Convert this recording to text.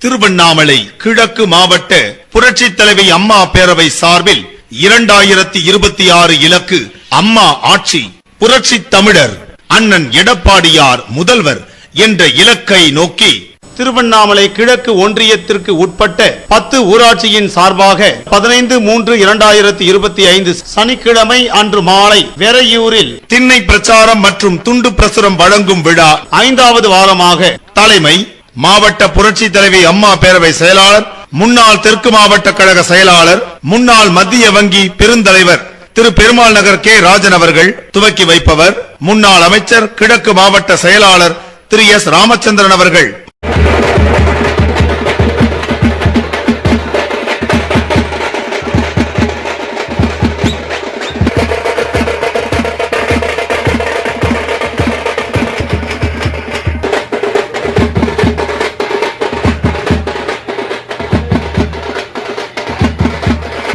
திருவண்ணாமலை கிழக்கு மாவட்ட புரட்சி தலைவி அம்மா பேரவை சார்பில் இரண்டாயிரத்தி இருபத்தி ஆறு இலக்கு அம்மா ஆட்சி புரட்சி தமிழர் அண்ணன் எடப்பாடியார் முதல்வர் என்ற இலக்கை நோக்கி திருவண்ணாமலை கிழக்கு ஒன்றியத்திற்கு உட்பட்ட பத்து ஊராட்சியின் சார்பாக பதினைந்து மூன்று இரண்டாயிரத்தி இருபத்தி ஐந்து சனிக்கிழமை அன்று மாலை வெறையூரில் திண்ணை பிரச்சாரம் மற்றும் துண்டு பிரசுரம் வழங்கும் விழா ஐந்தாவது வாரமாக தலைமை மாவட்ட புரட்சி தலைவி அம்மா பேரவை செயலாளர் முன்னாள் தெற்கு மாவட்ட கழக செயலாளர் முன்னாள் மத்திய வங்கி பெருந்தலைவர் திரு பெருமாள் நகர் கே. ராஜன் அவர்கள் துவக்கி வைப்பவர் முன்னாள் அமைச்சர் கிழக்கு மாவட்ட செயலாளர் திரு எஸ். ராமச்சந்திரன் அவர்கள்.